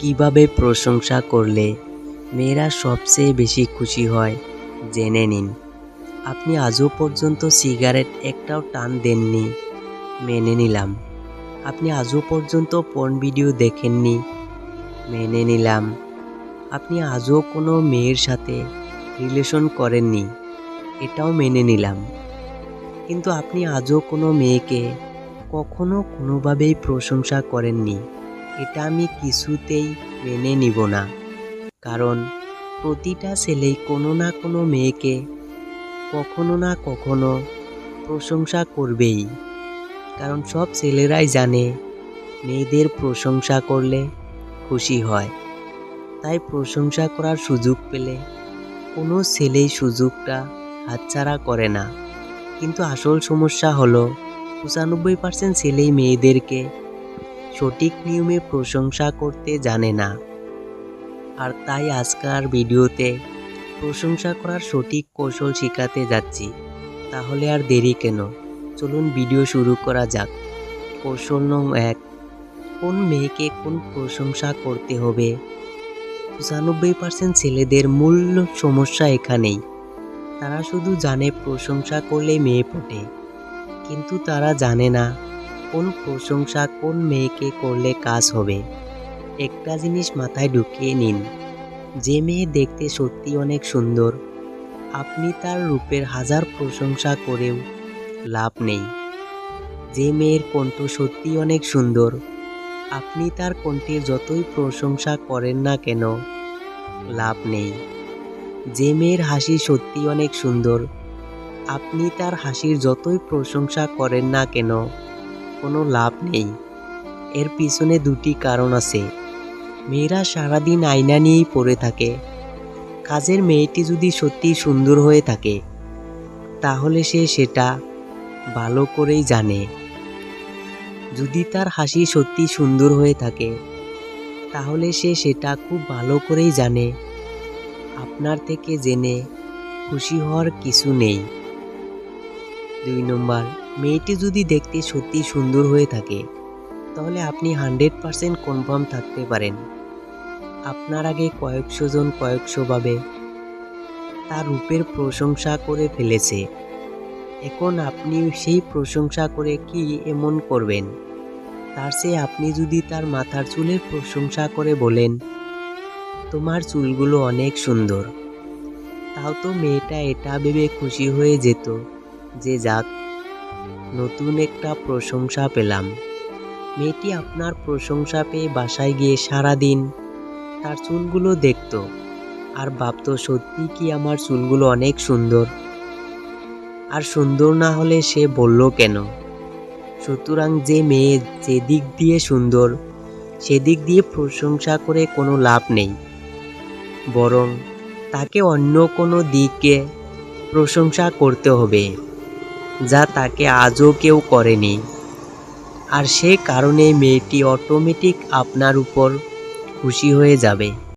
কীভাবে প্রশংসা করলে মেয়েরা সবচেয়ে বেশি খুশি হয়, জেনে নিন। আপনি আজও পর্যন্ত সিগারেট একটাও টান দেননি, মেনে নিলাম। আপনি আজও পর্যন্ত পর্ন ভিডিও দেখেননি, মেনে নিলাম। আপনি আজও কোনো মেয়ের সাথে রিলেশন করেননি, এটাও মেনে নিলাম। কিন্তু আপনি আজও কোনো মেয়েকে কখনো কোনোভাবেই প্রশংসা করেননি। এটা আমি কিছুতেই মেনে নিব না। কারণ প্রতিটা ছেলেই কোনো না কোনো মেয়েকে কখনো না কখনো প্রশংসা করবেই। কারণ সব ছেলেরাই জানে, মেয়েদের প্রশংসা করলে খুশি হয়। তাই প্রশংসা করার সুযোগ পেলে কোনো ছেলেই সুযোগটা হাতছাড়া করে না। কিন্তু আসল সমস্যা হলো, পঁচানব্বই পার্সেন্ট ছেলেই মেয়েদেরকে সঠিক নিয়মে প্রশংসা করতে জানে না। আর তাই আজকার ভিডিওতে প্রশংসা করার সঠিক কৌশল শেখাতে যাচ্ছি। তাহলে আর দেরি কেন? চলুন ভিডিও শুরু করা যাক। কৌশল নং এক, কোন মেয়েকে কোন প্রশংসা করতে হবে? পঁচানব্বই পার্সেন্ট ছেলেদের মূল সমস্যা এখানেই। তারা শুধু জানে প্রশংসা করলে মেয়ে পটে কিন্তু তারা জানে না কোন প্রশংসা কোন মেয়েকে করলে কাজ হবে? একটা জিনিস মাথায় ঢুকিয়ে নিন। যে মেয়ে দেখতে সত্যি অনেক সুন্দর। আপনি তার রূপের হাজার প্রশংসা করেও লাভ নেই। যে মেয়ের কণ্ঠ সত্যি অনেক সুন্দর। আপনি তার কণ্ঠের যতই প্রশংসা করেন না কেন, লাভ নেই। যে মেয়ের হাসি সত্যি অনেক সুন্দর। আপনি তার হাসির যতই প্রশংসা করেন না কেন কোনো লাভ নেই। এর পিছনে দুটি কারণ আছে। মেয়েরা সারাদিন আয়না নিয়েই পড়ে থাকে। কাজের মেয়েটি যদি সত্যি সুন্দর হয়ে থাকে, তাহলে সে সেটা ভালো করেই জানে। যদি তার হাসি সত্যি সুন্দর হয়ে থাকে, তাহলে সে সেটা খুব ভালো করেই জানে। আপনার থেকে জেনে খুশি হওয়ার কিছু নেই। দুই নম্বর মেয়েটি যদি দেখতে সত্যি সুন্দর হয়ে থাকে, তাহলে আপনি হান্ড্রেড পারসেন্ট কনফার্ম থাকতে পারেন। আপনার আগে কয়েকশো জন কয়েকশোভাবে তার রূপের প্রশংসা করে ফেলেছে। এখন আপনি সেই প্রশংসা করে কি এমন করবেন? তার চেয়ে আপনি যদি তার মাথার চুলের প্রশংসা করে বলেন, তোমার চুলগুলো অনেক সুন্দর। তাও তো মেয়েটা এটা ভেবে খুশি হয়ে যেত যে যাক নতুন একটা প্রশংসা পেলাম। মেয়েটি আপনার প্রশংসা পেয়ে বাসায় গিয়ে সারাদিন তার চুলগুলো দেখত আর ভাবতো, সত্যি কি আমার চুলগুলো অনেক সুন্দর? আর সুন্দর না হলে সে বলল কেন? সুতরাং যে মেয়ে যে দিক দিয়ে সুন্দর, সেদিক দিয়ে প্রশংসা করে কোনো লাভ নেই। বরং তাকে অন্য কোনো দিকে প্রশংসা করতে হবে। যা তাকে আজও কেউ করেনি। আর সে কারণে মেয়েটি অটোমেটিক আপনার উপর খুশি হয়ে যাবে।